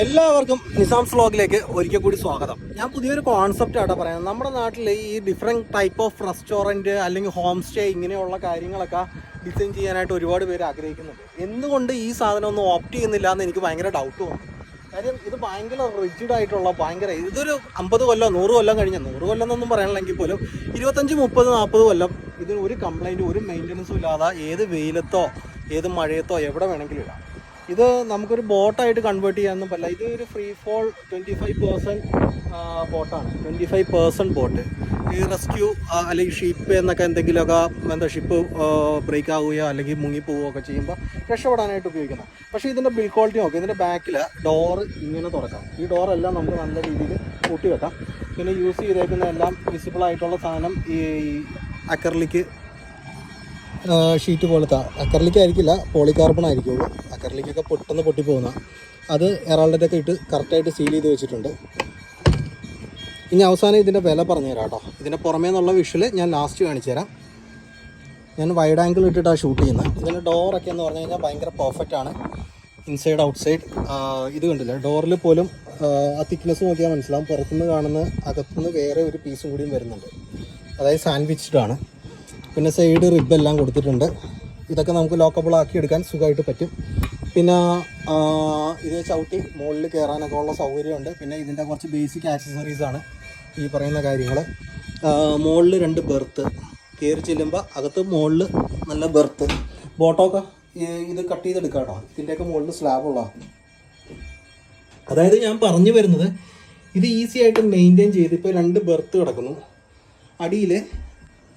എല്ലാവർക്കും നിസാം വ്ളോഗിലേക്ക് ഒരിക്കൽ കൂടി സ്വാഗതം. ഞാൻ പുതിയൊരു കോൺസെപ്റ്റ് ആട്ടോ പറയുന്നത്. നമ്മുടെ നാട്ടിൽ ഈ ഡിഫറെന്റ് ടൈപ്പ് ഓഫ് റെസ്റ്റോറന്റ് അല്ലെങ്കിൽ ഹോം സ്റ്റേ ഇങ്ങനെയുള്ള കാര്യങ്ങളൊക്കെ ഡിസൈൻ ചെയ്യാനായിട്ട് ഒരുപാട് പേര് ആഗ്രഹിക്കുന്നുണ്ട്. എന്തുകൊണ്ട് ഈ സാധനം ഒന്നും ഓപ്റ്റ് ചെയ്യുന്നില്ല എന്ന് എനിക്ക് ഭയങ്കര ഡൗട്ട് വന്നു കാര്യം ഇത് ഭയങ്കര റിജിഡ് ആയിട്ടുള്ള ഭയങ്കര ഇതൊരു അമ്പത് കൊല്ലം നൂറ് കൊല്ലം കഴിഞ്ഞ നൂറ് കൊല്ലം എന്നൊന്നും പറയാനില്ലെങ്കിൽ പോലും ഇരുപത്തഞ്ച് മുപ്പത് നാൽപ്പത് കൊല്ലം ഇതിന് ഒരു കംപ്ലൈന്റ് ഒരു മെയിന്റനൻസും ഇല്ലാതെ ഏത് വെയിലത്തോ ഏത് മഴയത്തോ എവിടെ വേണമെങ്കിലും ഇടാം. ഇത് നമുക്കൊരു ബോട്ടായിട്ട് കൺവേർട്ട് ചെയ്യാനൊന്നും പറ്റില്ല. ഇത് ഒരു free fall twenty five percent ബോട്ടാണ്. Twenty five percent boat. ഈ റെസ്ക്യൂ അല്ലെങ്കിൽ ഷിപ്പ് എന്നൊക്കെ എന്തെങ്കിലുമൊക്കെ എന്താ ഷിപ്പ് ബ്രേക്ക് ആവുകയോ അല്ലെങ്കിൽ മുങ്ങിപ്പോവുകയോ ഒക്കെ ചെയ്യുമ്പോൾ രക്ഷപ്പെടാനായിട്ട് ഉപയോഗിക്കുന്നത് പക്ഷേ ഇതിന്റെ ബിൽ ക്വാളിറ്റി നോക്കാം. ഇതിന്റെ ബാക്കിൽ ഡോർ ഇങ്ങനെ തുറക്കാം. ഈ ഡോറെല്ലാം നമുക്ക് നല്ല രീതിയിൽ കൂട്ടി വെക്കാം പിന്നെ യൂസ് ചെയ്തേക്കുന്ന എല്ലാം വിസിബിൾ ആയിട്ടുള്ള സാധനം ഈ അക്കറിലേക്ക് ഷീറ്റ് പോലത്തെ അക്കറിലേക്ക് ആയിരിക്കില്ല പോളികാർബൺ ആയിരിക്കുള്ളൂ. അക്കറിലേക്കൊക്കെ പെട്ടെന്ന് പൊട്ടിപ്പോകുന്ന. അത് എറാൾഡറ്റൊക്കെ ഇട്ട് കറക്റ്റായിട്ട് സീൽ ചെയ്ത് വെച്ചിട്ടുണ്ട്. ഇനി അവസാനം ഇതിന്റെ വില പറഞ്ഞു തരാം കേട്ടോ. ഇതിന്റെ പുറമേ നിന്നുള്ള വിഷ്വൽ ഞാൻ ലാസ്റ്റ് കാണിച്ചു തരാം. ഞാൻ വൈഡ് ആംഗിൾ ഇട്ടിട്ടാണ് ഷൂട്ട് ചെയ്യുന്നത്. ഇതിന്റെ ഡോറൊക്കെ എന്ന് പറഞ്ഞു കഴിഞ്ഞാൽ ഭയങ്കര പെർഫെക്റ്റ് ആണ്. ഇൻസൈഡ് ഔട്ട്സൈഡ് ഇത് കണ്ടില്ല? ഡോറിൽ പോലും ആ, തിക്നെസ് നോക്കിയാൽ മനസ്സിലാവും. പുറത്തുനിന്ന് കാണുന്ന അകത്തുനിന്ന് വേറെ ഒരു പീസും കൂടിയും വരുന്നുണ്ട്. അതായത് സാൻഡ്വിച്ചിട്ടാണ് പിന്നെ സൈഡ് റിബ് എല്ലാം കൊടുത്തിട്ടുണ്ട്. ഇതൊക്കെ നമുക്ക് ലോക്കബിൾ ആക്കി എടുക്കാൻ സുഖമായിട്ട് പറ്റും. പിന്നെ ഇത് ചവിട്ടി മുകളിൽ കയറാനൊക്കെ ഉള്ള സൗകര്യമുണ്ട്. പിന്നെ ഇതിന്റെ കുറച്ച് ബേസിക് ആക്സസറീസാണ് ഈ പറയുന്ന കാര്യങ്ങൾ. മുകളിൽ രണ്ട് ബെർത്ത് കയറി ചെല്ലുമ്പോൾ അകത്ത് മുകളിൽ നല്ല ബെർത്ത് ബോട്ടമൊക്കെ ഇത് കട്ട് ചെയ്തെടുക്കാം കേട്ടോ. ഇതിന്റെയൊക്കെ മുകളിൽ സ്ലാബുള്ള അതായത് ഞാൻ പറഞ്ഞു വരുന്നത് ഇത് ഈസി ആയിട്ട് മെയിന്റെയിൻ ചെയ്ത് ഇപ്പോൾ രണ്ട് ബെർത്ത് കിടക്കുന്നു. അടിയിൽ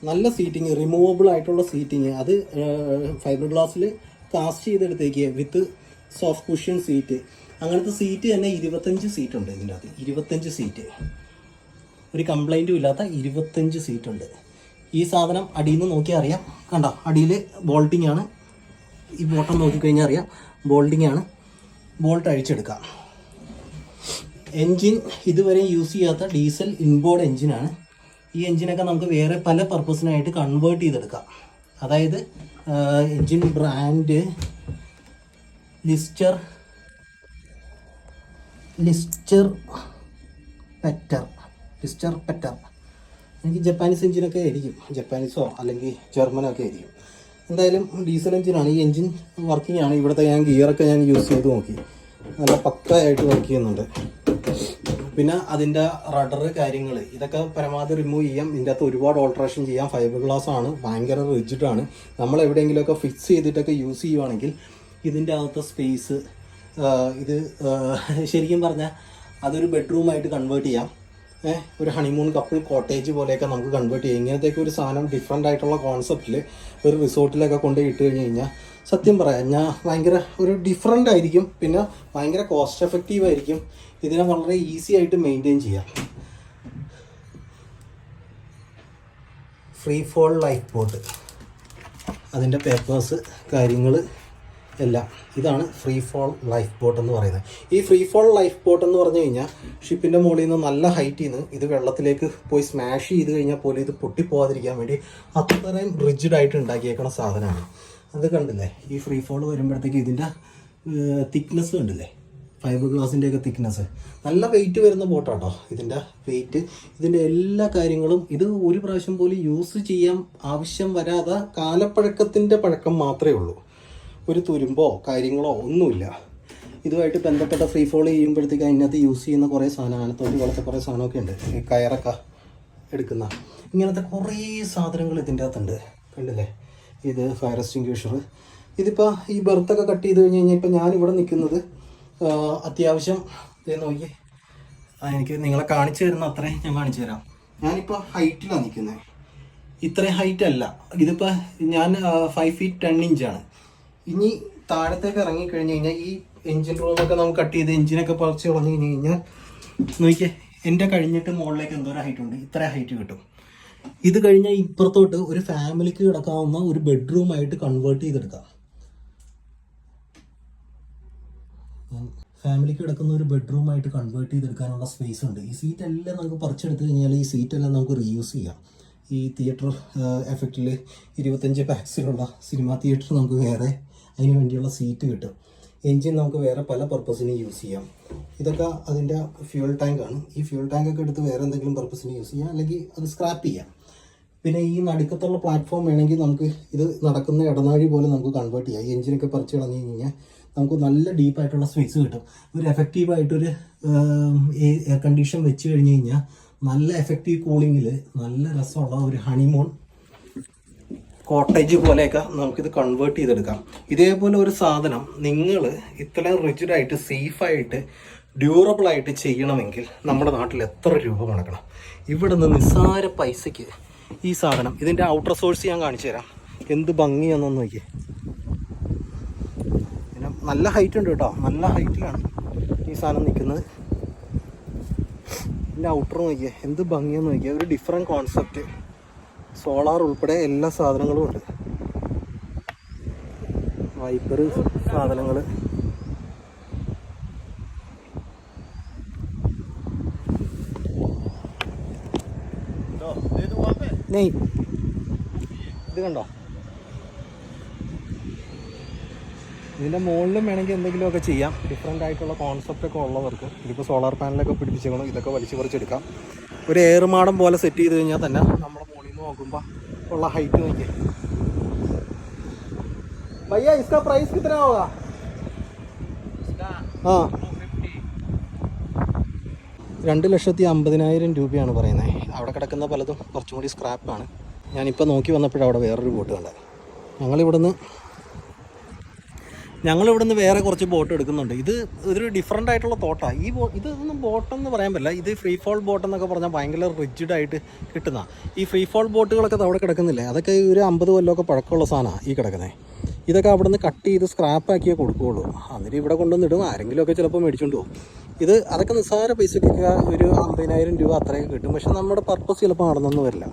നല്ല സീറ്റിങ് റിമൂവബിൾ ആയിട്ടുള്ള സീറ്റിങ് അത് ഫൈബർ ഗ്ലാസ്സിൽ കാസ്റ്റ് ചെയ്തെടുത്തേക്ക് വിത്ത് സോഫ്റ്റ് കുഷ്യൻ സീറ്റ് അങ്ങനത്തെ സീറ്റ് തന്നെ ഇരുപത്തഞ്ച് സീറ്റ് ഉണ്ട് ഇതിന്റെ അകത്ത്. ഇരുപത്തഞ്ച് സീറ്റ് ഒരു കംപ്ലൈന്റും ഇല്ലാത്ത ഇരുപത്തഞ്ച് സീറ്റ് ഉണ്ട്. ഈ സാധനം അടിയിൽ നിന്ന് നോക്കിയാൽ അറിയാം. കണ്ടോ? അടിയിൽ ബോൾട്ടിംഗ് ആണ്. ഈ ബോട്ടം നോക്കിക്കഴിഞ്ഞാൽ അറിയാം. ബോൾട്ടിംഗ് ആണ്. ബോൾട്ട് അഴിച്ചെടുക്കാം. എൻജിൻ ഇതുവരെ യൂസ് ചെയ്യാത്ത ഡീസൽ ഇൻബോർഡ് എൻജിനാണ് ഈ എൻജിനൊക്കെ നമുക്ക് വേറെ പല പർപ്പസിനായിട്ട് കൺവേർട്ട് ചെയ്തെടുക്കാം. അതായത് എൻജിൻ ബ്രാൻഡ് ലിസ്റ്റർ ലിസ്റ്റർ പെറ്റർ ലിസ്റ്റർ പെറ്റർ എനിക്ക് ജപ്പാനീസ് എഞ്ചിനൊക്കെ ആയിരിക്കും. ജപ്പാനീസോ അല്ലെങ്കിൽ ജർമ്മനോ ഒക്കെ ആയിരിക്കും. എന്തായാലും ഡീസൽ എഞ്ചിനാണ് ഈ എഞ്ചിൻ വർക്കിംഗ് ആണ്. ഇവിടുത്തെ ഞാൻ ഗിയറൊക്കെ ഞാൻ യൂസ് ചെയ്ത് നോക്കി. നല്ല പക്കായിട്ട് വർക്ക് ചെയ്യുന്നുണ്ട്. പിന്നെ അതിന്റെ റഡർ കാര്യങ്ങൾ ഇതൊക്കെ പരമാവധി റിമൂവ് ചെയ്യാം. ഇതിന്റെ അകത്ത് ഒരുപാട് ഓൾട്രേഷൻ ചെയ്യാം. ഫൈബർ ഗ്ലാസ് ആണ്. ഭയങ്കര റിജിഡാണ് നമ്മൾ എവിടെയെങ്കിലുമൊക്കെ ഫിക്സ് ചെയ്തിട്ടൊക്കെ യൂസ് ചെയ്യുവാണെങ്കിൽ ഇതിന്റെ അകത്തെ സ്പേസ് ഇത് ശരിക്കും പറഞ്ഞാൽ അതൊരു ബെഡ്റൂമായിട്ട് കൺവേർട്ട് ചെയ്യാം. ഒരു ഹണിമൂൺ കപ്പിൾ കോട്ടേജ് പോലെയൊക്കെ നമുക്ക് കൺവേർട്ട് ചെയ്യാം. ഇങ്ങനത്തേക്ക് ഒരു സാധനം ഡിഫറെന്റ് ആയിട്ടുള്ള കോൺസെപ്റ്റിൽ ഒരു റിസോർട്ടിലൊക്കെ കൊണ്ട് ഇട്ട് കഴിഞ്ഞ് കഴിഞ്ഞാൽ സത്യം പറയാം ഞാൻ ഭയങ്കര ഒരു ഡിഫറെന്റ് ആയിരിക്കും പിന്നെ ഭയങ്കര കോസ്റ്റ് എഫക്റ്റീവ് ആയിരിക്കും. ഇതിനെ വളരെ ഈസി ആയിട്ട് മെയിന്റെയിൻ ചെയ്യാം. ഫ്രീ ഫോൾ ലൈഫ് ബോട്ട് അതിന്റെ പേപ്പേഴ്സ് കാര്യങ്ങൾ എല്ലാം. ഇതാണ് ഫ്രീ ഫോൾ ലൈഫ് ബോട്ട് എന്ന് പറയുന്നത്. ഈ ഫ്രീ ഫോൾ ലൈഫ് ബോട്ട് എന്ന് പറഞ്ഞു കഴിഞ്ഞാൽ ഷിപ്പിന്റെ മുകളിൽ നിന്ന് നല്ല ഹൈറ്റിൽ നിന്ന് ഇത് വെള്ളത്തിലേക്ക് പോയി സ്മാഷ് ചെയ്ത് കഴിഞ്ഞാൽ പോലും ഇത് പൊട്ടിപ്പോകാതിരിക്കാൻ വേണ്ടി അത്രയും റിജിഡായിട്ട് ഉണ്ടാക്കിയേക്കുന്ന സാധനമാണ്. അത് കണ്ടില്ലേ? ഈ ഫ്രീ ഫോൾ വരുമ്പോഴത്തേക്ക് ഇതിന്റെ തിക്നെസ് കണ്ടില്ലേ? ഫൈബർ ഗ്ലാസിന്റെ ഒക്കെ തിക്നെസ് നല്ല വെയിറ്റ് വരുന്ന ബോട്ടാട്ടോ ഇതിന്റെ വെയിറ്റ് ഇതിന്റെ എല്ലാ കാര്യങ്ങളും ഇത് ഒരു പ്രാവശ്യം പോലും യൂസ് ചെയ്യാൻ ആവശ്യം വരാതെ കാലപ്പഴക്കത്തിന്റെ പഴക്കം മാത്രമേ ഉള്ളൂ. ഒരു തുരുമ്പോ കാര്യങ്ങളോ ഒന്നുമില്ല. ഇതുമായിട്ട് ബന്ധപ്പെട്ട ഫ്രീ ഫോൾ ചെയ്യുമ്പോഴത്തേക്ക് അതിനകത്ത് യൂസ് ചെയ്യുന്ന കുറേ സാധനം ആനത്തോട്ടി പോലത്തെ കുറേ സാധനമൊക്കെ ഉണ്ട്. കയറൊക്കെ എടുക്കുന്ന. ഇങ്ങനത്തെ കുറേ സാധനങ്ങൾ ഇതിന്റെ അകത്തുണ്ട്. കണ്ടില്ലേ? ഇത് ഫയർ എക്സ്റ്റിങ്ക്യൂഷർ ഇതിപ്പോൾ ഈ ബർത്തൊക്കെ കട്ട് ചെയ്ത് കഴിഞ്ഞ് കഴിഞ്ഞാൽ ഇപ്പം ഞാനിവിടെ നിൽക്കുന്നത് അത്യാവശ്യം ഇത് നോക്കി എനിക്ക് നിങ്ങളെ കാണിച്ചു തരുന്ന അത്രയും ഞാൻ കാണിച്ചു തരാം. ഞാനിപ്പോൾ ഹൈറ്റിലാണ് നിൽക്കുന്നത് ഇത്രയും ഹൈറ്റ് അല്ല. ഇതിപ്പോൾ ഞാൻ ഫൈവ് ഫീറ്റ് ടെൻ ഇഞ്ചാണ് ഇനി താഴത്തേക്ക് ഇറങ്ങിക്കഴിഞ്ഞ് കഴിഞ്ഞാൽ ഈ എഞ്ചിൻ റൂമൊക്കെ നമുക്ക് കട്ട് ചെയ്ത് എഞ്ചിനൊക്കെ പറിച്ച് കളഞ്ഞു കഴിഞ്ഞ് കഴിഞ്ഞാൽ നോക്കിയേ എന്റെ കഴിഞ്ഞിട്ട് മുകളിലേക്ക് എന്തോരം ഹൈറ്റ് ഉണ്ട്. ഇത്ര ഹൈറ്റ് കിട്ടും. ഇത് കഴിഞ്ഞാൽ ഇപ്പുറത്തോട്ട് ഒരു ഫാമിലിക്ക് കിടക്കാവുന്ന ഒരു ബെഡ്റൂം ആയിട്ട് കൺവേർട്ട് ചെയ്തെടുക്കാം. ഫാമിലിക്ക് കിടക്കുന്ന ഒരു ബെഡ്റൂം ആയിട്ട് കൺവേർട്ട് ചെയ്തെടുക്കാനുള്ള സ്പേസ് ഉണ്ട്. ഈ സീറ്റ് എല്ലാം നമുക്ക് പറിച്ചെടുത്ത് കഴിഞ്ഞാൽ ഈ സീറ്റ് എല്ലാം നമുക്ക് റീയൂസ് ചെയ്യാം. ഈ തിയേറ്റർ എഫക്റ്റിൽ ഇരുപത്തഞ്ച് പാക്സിലുള്ള സിനിമ തിയേറ്റർ നമുക്ക് വേറെ അതിന് വേണ്ടിയുള്ള സീറ്റ് കിട്ടും. എൻജിൻ നമുക്ക് വേറെ പല പർപ്പസിന് യൂസ് ചെയ്യാം. ഇതൊക്കെ അതിന്റെ ഫ്യൂൽ ടാങ്കാണ് ഈ ഫ്യൂൽ ടാങ്കൊക്കെ എടുത്ത് വേറെ എന്തെങ്കിലും പർപ്പസിന് യൂസ് ചെയ്യാം. അല്ലെങ്കിൽ അത് സ്ക്രാപ്പ് ചെയ്യാം. പിന്നെ ഈ നടുക്കത്തുള്ള പ്ലാറ്റ്ഫോം വേണമെങ്കിൽ നമുക്ക് ഇത് നടക്കുന്ന ഇടനാഴി പോലെ നമുക്ക് കൺവേർട്ട് ചെയ്യാം. എഞ്ചിനൊക്കെ പറിച്ച് കളഞ്ഞു കഴിഞ്ഞാൽ നമുക്ക് നല്ല ഡീപ്പായിട്ടുള്ള സ്പേസ് കിട്ടും. ഒരു എഫക്റ്റീവായിട്ടൊരു എയർ കണ്ടീഷൻ വെച്ച് കഴിഞ്ഞ് കഴിഞ്ഞാൽ നല്ല എഫക്റ്റീവ് കൂളിങ്ങിൽ നല്ല രസമുള്ള ഒരു ഹണിമൂൺ കോട്ടേജ് പോലെയൊക്കെ നമുക്കിത് കൺവേർട്ട് ചെയ്തെടുക്കാം. ഇതേപോലെ ഒരു സാധനം നിങ്ങൾ ഇത്രയും റിജിഡായിട്ട് സേഫായിട്ട് ഡ്യൂറബിളായിട്ട് ചെയ്യണമെങ്കിൽ നമ്മുടെ നാട്ടിൽ എത്ര രൂപ കണക്കണം ഇവിടെ നിന്ന് നിസ്സാര പൈസയ്ക്ക് ഈ സാധനം. ഇതിന്റെ ഔട്ടർ സോഴ്സ് ഞാൻ കാണിച്ചു തരാം. എന്ത് ഭംഗിയാണെന്ന് നോക്കിയേ. പിന്നെ നല്ല ഹൈറ്റ് ഉണ്ട് കേട്ടോ. നല്ല ഹൈറ്റിലാണ് ഈ സാധനം നിൽക്കുന്നത്. ഇതിന്റെ ഔട്ടർ നോക്കിയേ. എന്ത് ഭംഗിയാന്ന് നോക്കിയേ. ഒരു ഡിഫറെന്റ് കോൺസെപ്റ്റ് സോളാർ ഉൾപ്പെടെ എല്ലാ സാധനങ്ങളും ഉണ്ട്. വൈപ്പർ സാധനങ്ങൾ നെയ് ഇത് കണ്ടോ ഇതിൻ്റെ മുകളിലും വേണമെങ്കിൽ എന്തെങ്കിലുമൊക്കെ ചെയ്യാം ഡിഫറെൻ്റ് ആയിട്ടുള്ള കോൺസെപ്റ്റ് ഒക്കെ ഉള്ളവർക്ക് ഇതിപ്പോൾ സോളാർ പാനലൊക്കെ പിടിപ്പിച്ചേക്കണം ഇതൊക്കെ വലിച്ചു പറിച്ചെടുക്കാം ഒരു ഏറുമാടം പോലെ സെറ്റ് ചെയ്ത് കഴിഞ്ഞാൽ തന്നെ നമ്മുടെ മുകളിൽ നിന്ന് നോക്കുമ്പോൾ ഉള്ള ഹൈറ്റ് നോക്കിയേ भैया इसका प्राइस कितना होगा ആ രണ്ട് ലക്ഷത്തി അമ്പതിനായിരം രൂപയാണ് പറയുന്നത്. അവിടെ കിടക്കുന്ന പലതും കുറച്ചും കൂടി സ്ക്രാപ്പാണ് ഞാനിപ്പോൾ നോക്കി വന്നപ്പോഴാണ് അവിടെ വേറൊരു ബോട്ട് കണ്ടത്. ഞങ്ങളിവിടുന്ന് ഞങ്ങളിവിടുന്ന് വേറെ കുറച്ച് ബോട്ട് എടുക്കുന്നുണ്ട്. ഇത് ഒരു ഡിഫറെന്റ് ആയിട്ടുള്ള തോട്ടാണ് ഈ ബോ ഇതൊന്നും ബോട്ടെന്ന് പറയാൻ പറ്റില്ല. ഇത് ഫ്രീ ഫോൾ ബോട്ട് എന്നൊക്കെ പറഞ്ഞാൽ ഭയങ്കര റിജിഡായിട്ട് കിട്ടുന്ന. ഈ ഫ്രീ ഫോൾ ബോട്ടുകളൊക്കെ അവിടെ കിടക്കുന്നില്ലേ? അതൊക്കെ ഒരു അമ്പത് കൊല്ലമൊക്കെ പഴക്കമുള്ള സാധനമാണ് ഈ കിടക്കുന്നത് ഇതൊക്കെ അവിടെ നിന്ന് കട്ട് ചെയ്ത് സ്ക്രാപ്പാക്കിയേ കൊടുക്കുകയുള്ളൂ. അന്നേരം ഇവിടെ കൊണ്ടുവന്നിടും. ആരെങ്കിലുമൊക്കെ ചിലപ്പോൾ മേടിച്ചുകൊണ്ട് പോകും. ഇത് അതൊക്കെ നിസ്സാര പൈസക്കൊക്കെ ഒരു അമ്പതിനായിരം രൂപ അത്രയൊക്കെ കിട്ടും. പക്ഷെ നമ്മുടെ പർപ്പസ് ചിലപ്പോൾ നടന്നൊന്നും വരില്ല.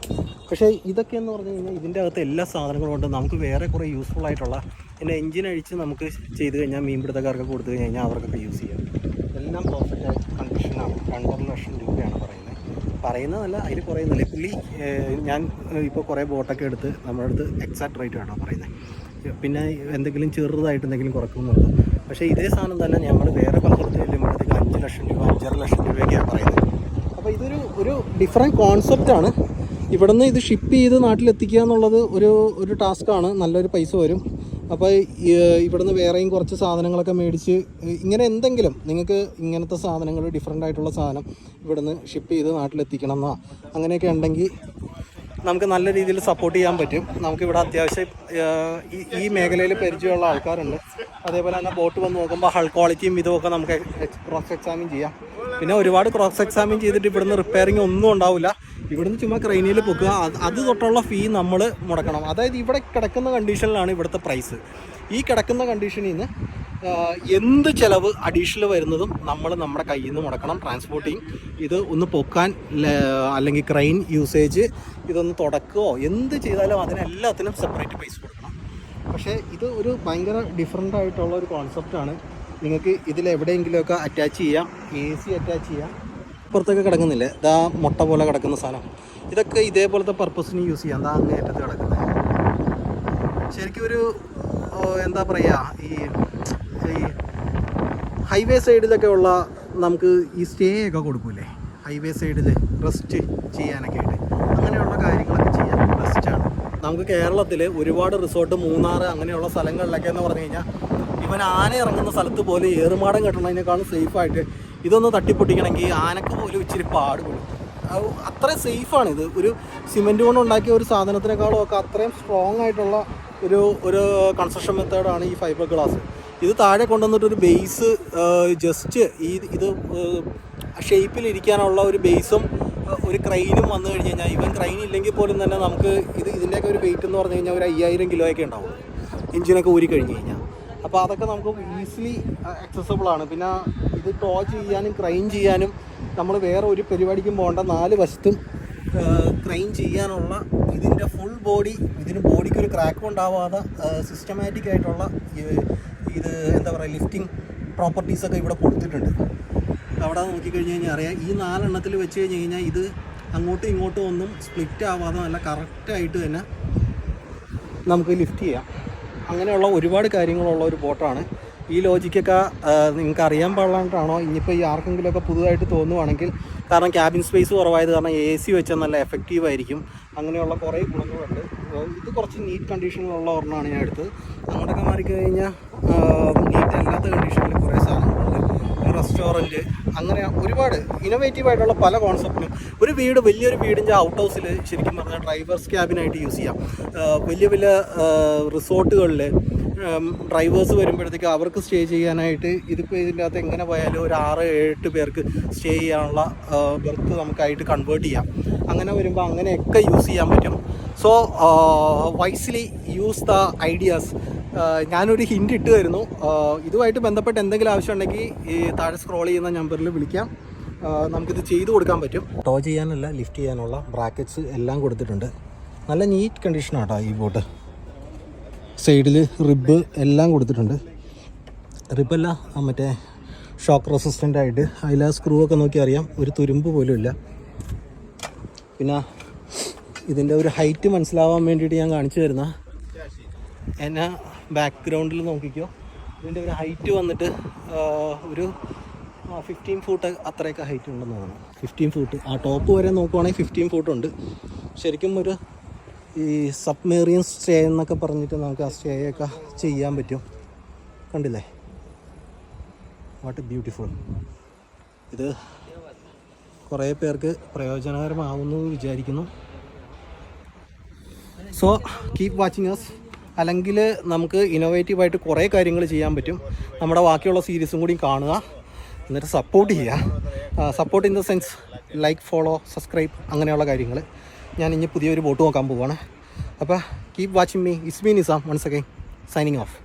പക്ഷേ ഇതൊക്കെ എന്ന് പറഞ്ഞു കഴിഞ്ഞാൽ ഇതിന്റെ അകത്ത് എല്ലാ സാധനങ്ങളും ഉണ്ട്. നമുക്ക് വേറെ കുറേ യൂസ്ഫുൾ ആയിട്ടുള്ള പിന്നെ എഞ്ചിൻ അഴിച്ച് നമുക്ക് ചെയ്ത് കഴിഞ്ഞാൽ മീൻപിടുത്തക്കാർക്ക് കൊടുത്തു കഴിഞ്ഞാൽ അവർക്കൊക്കെ യൂസ് ചെയ്യാം. എല്ലാം പെർഫെക്റ്റ് കണ്ടീഷനാണ് രണ്ടര ലക്ഷം രൂപയാണ് പറയുന്നത്. പറയുന്നതല്ല അതിൽ കുറയുന്നില്ല പുള്ളി ഞാൻ ഇപ്പോൾ കുറേ ബോട്ടൊക്കെ എടുത്ത് നമ്മുടെ അടുത്ത് എക്സാക്ട് റേറ്റ് ആണോ പറയുന്നത് പിന്നെ എന്തെങ്കിലും ചെറുതായിട്ട് എന്തെങ്കിലും കുറക്കുന്നുണ്ട്? പക്ഷേ ഇതേ സാധനം തന്നെ ഞങ്ങൾ വേറെ പലയിടത്ത് ചെല്ലുമ്പോഴത്തേക്ക് അഞ്ച് ലക്ഷം രൂപ അഞ്ചര ലക്ഷം രൂപയൊക്കെയാണ് പറയുന്നത്. അപ്പോൾ ഇതൊരു ഒരു ഡിഫറെന്റ് കോൺസെപ്റ്റാണ് ഇവിടുന്ന് ഇത് ഷിപ്പ് ചെയ്ത് നാട്ടിലെത്തിക്കുക എന്നുള്ളത് ഒരു ഒരു ടാസ്ക്കാണ് നല്ലൊരു പൈസ വരും. അപ്പോൾ ഇവിടുന്ന് വേറെയും കുറച്ച് സാധനങ്ങളൊക്കെ മേടിച്ച് ഇങ്ങനെ എന്തെങ്കിലും നിങ്ങൾക്ക് ഇങ്ങനത്തെ സാധനങ്ങൾ ഡിഫറെന്റ് ആയിട്ടുള്ള സാധനം ഇവിടുന്ന് ഷിപ്പ് ചെയ്ത് നാട്ടിലെത്തിക്കണം എന്നോ. അങ്ങനെയൊക്കെ ഉണ്ടെങ്കിൽ നമുക്ക് നല്ല രീതിയിൽ സപ്പോർട്ട് ചെയ്യാൻ പറ്റും. നമുക്കിവിടെ അത്യാവശ്യം ഏഹ്, ഈ മേഖലയിൽ പരിചയമുള്ള ആൾക്കാരുണ്ട്. അതേപോലെ തന്നെ ബോട്ട് വന്ന് നോക്കുമ്പോൾ ഹൾ ക്വാളിറ്റിയും ഇതുമൊക്കെ നമുക്ക് ക്രോസ് എക്സാമിൻ ചെയ്യാം. പിന്നെ ഒരുപാട് ക്രോസ് എക്സാമിൻ ചെയ്തിട്ട് ഇവിടുന്ന് റിപ്പയറിങ് ഒന്നും ഉണ്ടാവില്ല. ഇവിടുന്ന് ചുമ്മാ ക്രെയിനിൽ പൊക്കുക. അത് തൊട്ടുള്ള ഫീ നമ്മൾ മുടക്കണം. അതായത് ഇവിടെ കിടക്കുന്ന കണ്ടീഷനിലാണ് ഇവിടുത്തെ പ്രൈസ് ഈ കിടക്കുന്ന കണ്ടീഷനിൽ നിന്ന് എന്ത് ചിലവ് അഡീഷണൽ വരുന്നതും നമ്മൾ നമ്മുടെ കയ്യിൽ നിന്ന് മുടക്കണം ട്രാൻസ്പോർട്ടിങ് ഇത് ഒന്ന് പൊക്കാൻ അല്ലെങ്കിൽ ക്രെയിൻ യൂസേജ് ഇതൊന്ന് തുടക്കുകയോ എന്ത് ചെയ്താലും അതിനെല്ലാത്തിനും സെപ്പറേറ്റ് പൈസ കൊടുക്കണം. പക്ഷേ ഇത് ഒരു ഭയങ്കര ഡിഫറെന്റ് ആയിട്ടുള്ള ഒരു കോൺസെപ്റ്റാണ് നിങ്ങൾക്ക് ഇതിൽ എവിടെയെങ്കിലുമൊക്കെ അറ്റാച്ച് ചെയ്യാം. എ സി അറ്റാച്ച് ചെയ്യാം. പുറത്തൊക്കെ കിടക്കുന്നില്ലേ? ഇതാ മുട്ട പോലെ കിടക്കുന്ന സാധനം. ഇതൊക്കെ ഇതേപോലത്തെ പർപ്പസിന് യൂസ് ചെയ്യാം. അതാ അങ്ങേറ്റത്ത് കിടക്കുന്നത് ശരിക്കും ഒരു എന്താ പറയുക ഈ ഈ ഹൈവേ സൈഡിലൊക്കെ ഉള്ള നമുക്ക് ഈ സ്റ്റേ ഒക്കെ കൊടുക്കൂലേ? ഹൈവേ സൈഡിൽ റെസ്റ്റ് ചെയ്യാനൊക്കെ ആയിട്ട്. അങ്ങനെയുള്ള കാര്യങ്ങളൊക്കെ ചെയ്യാൻ ബെസ്റ്റാണ് നമുക്ക് കേരളത്തിൽ ഒരുപാട് റിസോർട്ട് മൂന്നാർ അങ്ങനെയുള്ള സ്ഥലങ്ങളിലൊക്കെ എന്ന് പറഞ്ഞു കഴിഞ്ഞാൽ ഇവൻ ആന ഇറങ്ങുന്ന സ്ഥലത്ത് പോലും ഏറുമാടം കെട്ടണതിനേക്കാളും സേഫായിട്ട് ഇതൊന്ന് തട്ടിപ്പൊട്ടിക്കണമെങ്കിൽ ആനക്ക് പോലും ഇച്ചിരി പാടുപെടും. അത് അത്രയും സേഫാണ് ഇത്. ഒരു സിമെന്റ് കൊണ്ട് ഉണ്ടാക്കിയ ഒരു സാധനത്തിനേക്കാളും ഒക്കെ അത്രയും സ്ട്രോങ് ആയിട്ടുള്ള ഒരു ഒരു കൺസ്ട്രക്ഷൻ മെത്തേഡാണ് ഈ ഫൈബർ ഗ്ലാസ് ഇത് താഴെ കൊണ്ടുവന്നിട്ടൊരു ബേസ് ജസ്റ്റ് ഈ ഇത് ഷേപ്പിൽ ഇരിക്കാനുള്ള ഒരു ബേസും ഒരു ക്രെയിനും വന്നു കഴിഞ്ഞ് കഴിഞ്ഞാൽ ഇവൻ ക്രെയിൻ ഇല്ലെങ്കിൽ പോലും തന്നെ നമുക്ക് ഇത് ഇതിന്റെയൊക്കെ ഒരു വെയിറ്റ് എന്ന് പറഞ്ഞു കഴിഞ്ഞാൽ ഒരു അയ്യായിരം കിലോയൊക്കെ ഉണ്ടാവും. എഞ്ചിനൊക്കെ ഊരി കഴിഞ്ഞ് കഴിഞ്ഞാൽ. അപ്പോൾ അതൊക്കെ നമുക്ക് ഈസിലി അക്സസബിൾ ആണ്. പിന്നെ ഇത് ടോ ചെയ്യാനും ക്രൈൻ ചെയ്യാനും നമ്മൾ വേറെ ഒരു പരിപാടിക്കും പോകേണ്ട. നാല് വശത്തും ക്രൈൻ ചെയ്യാനുള്ള ഇതിന്റെ ഫുൾ ബോഡി ഇതിന് ബോഡിക്ക് ഒരു ക്രാക്കും ഉണ്ടാവാതെ സിസ്റ്റമാറ്റിക് ആയിട്ടുള്ള ഇത് എന്താ പറയുക ലിഫ്റ്റിംഗ് പ്രോപ്പർട്ടീസൊക്കെ ഇവിടെ കൊടുത്തിട്ടുണ്ട്. അവിടെ നോക്കിക്കഴിഞ്ഞ് കഴിഞ്ഞാൽ അറിയാം ഈ നാലെണ്ണത്തിൽ വെച്ച് കഴിഞ്ഞ് കഴിഞ്ഞാൽ ഇത് അങ്ങോട്ടും ഇങ്ങോട്ടും ഒന്നും സ്പ്ലിറ്റ് ആവാതെ നല്ല കറക്റ്റായിട്ട് തന്നെ നമുക്ക് ലിഫ്റ്റ് ചെയ്യാം. അങ്ങനെയുള്ള ഒരുപാട് കാര്യങ്ങളുള്ള ഒരു ബോട്ടാണ്. ഈ ലോജിക്കൊക്കെ നിങ്ങൾക്ക് അറിയാൻ പാടില്ലാണ്ടാണോ? ഇനിയിപ്പോൾ ഈ ആർക്കെങ്കിലുമൊക്കെ പുതുതായിട്ട് തോന്നുവാണെങ്കിൽ കാരണം ക്യാബിൻ സ്പേസ് കുറവായത് കാരണം എ സി വെച്ചാൽ നല്ല എഫക്റ്റീവായിരിക്കും അങ്ങനെയുള്ള കുറേ ഗുണങ്ങളുണ്ട്. ഇത് കുറച്ച് നീറ്റ് കണ്ടീഷനിലുള്ള ഒരെണ്ണമാണ് ഞാൻ എടുത്തത്. അങ്ങോട്ടൊക്കെ മാറിക്കഴിഞ്ഞാൽ നീറ്റ് അല്ലാത്ത കണ്ടീഷനിൽ കുറേ സാധനങ്ങളുണ്ട്. റെസ്റ്റോറന്റ് അങ്ങനെ ഒരുപാട് ഇന്നോവേറ്റീവ് ആയിട്ടുള്ള പല കോൺസെപ്റ്റിലും ഒരു വീട് വലിയൊരു വീടിന്റെ ഔട്ട് ഹൗസിൽ ശരിക്കും പറഞ്ഞാൽ ഡ്രൈവേഴ്സ് ക്യാബിനായിട്ട് യൂസ് ചെയ്യാം. വലിയ വലിയ റിസോർട്ടുകളിൽ ഡ്രൈവേഴ്സ് വരുമ്പോഴത്തേക്ക് അവർക്ക് സ്റ്റേ ചെയ്യാനായിട്ട് ഇതിപ്പോൾ ഇതിന്റെ അകത്ത് എങ്ങനെ പോയാലും ഒരു ആറ് എട്ട് പേർക്ക് സ്റ്റേ ചെയ്യാനുള്ള ബെർത്ത് നമുക്കായിട്ട് കൺവേർട്ട് ചെയ്യാം. അങ്ങനെ വരുമ്പോൾ അങ്ങനെയൊക്കെ യൂസ് ചെയ്യാൻ പറ്റും. So wisely use the ideas ഞാനൊരു ഹിന്റ് ഇട്ട് തരുന്നു ആഹ് ഇതുമായിട്ട് ബന്ധപ്പെട്ട് എന്തെങ്കിലും ആവശ്യമുണ്ടെങ്കിൽ ഈ താഴെ സ്ക്രോൾ ചെയ്യുന്ന നമ്പറിൽ വിളിക്കാം. ആഹ് നമുക്കിത് ചെയ്തു കൊടുക്കാൻ പറ്റും. ടോ ചെയ്യാനല്ല ലിഫ്റ്റ് ചെയ്യാനുള്ള ബ്രാക്കറ്റ്സ് എല്ലാം കൊടുത്തിട്ടുണ്ട്. നല്ല നീറ്റ് കണ്ടീഷനാണ് കേട്ടോ ഈ ബോട്ട് സൈഡിൽ റിബ് എല്ലാം കൊടുത്തിട്ടുണ്ട്. റിബല്ല മറ്റേ ഷോക്ക് റെസിസ്റ്റന്റ് ആയിട്ട്. അതിൽ ആ സ്ക്രൂ ഒക്കെ നോക്കി അറിയാം ഒരു തുരുമ്പ് പോലും ഇല്ല. പിന്നെ ഇതിന്റെ ഒരു ഹൈറ്റ് മനസ്സിലാവാൻ വേണ്ടിയിട്ട് ഞാൻ കാണിച്ചു തരുന്ന. എന്നെ ബാക്ക്ഗ്രൗണ്ടിൽ നോക്കിക്കോ. ഇതിന്റെ ഒരു ഹൈറ്റ് വന്നിട്ട് ഒരു ഫിഫ്റ്റീൻ ഫൂട്ട് അത്രയൊക്കെ ഹൈറ്റ് ഉണ്ടെന്ന് തോന്നുന്നു. ഫിഫ്റ്റീൻ ഫൂട്ട് ആ ടോപ്പ് വരെ നോക്കുവാണെങ്കിൽ ഫിഫ്റ്റീൻ ഫൂട്ട് ഉണ്ട്. ശരിക്കും ഒരു ഈ സബ്മേറിയൻ സ്റ്റേ എന്നൊക്കെ പറഞ്ഞിട്ട് നമുക്ക് ആ സ്റ്റേ ഒക്കെ ചെയ്യാൻ പറ്റും. കണ്ടില്ലേ? വാട്ട് ബ്യൂട്ടിഫുൾ ഇത് കുറേ പേർക്ക് പ്രയോജനകരമാവുന്നു വിചാരിക്കുന്നു. സോ കീപ് വാച്ചിങ് അസ് അല്ലെങ്കിൽ നമുക്ക് ഇന്നോവേറ്റീവായിട്ട് കുറേ കാര്യങ്ങൾ ചെയ്യാൻ പറ്റും. നമ്മുടെ ബാക്കിയുള്ള സീരീസും കൂടി കാണുക. എന്നിട്ട് സപ്പോർട്ട് ചെയ്യുക. Support in the sense like follow subscribe അങ്ങനെയുള്ള കാര്യങ്ങൾ. ഞാൻ ഇനി പുതിയൊരു ബോട്ട് നോക്കാൻ പോവുകയാണ് അപ്പോൾ keep watching me is me Nizam once again signing off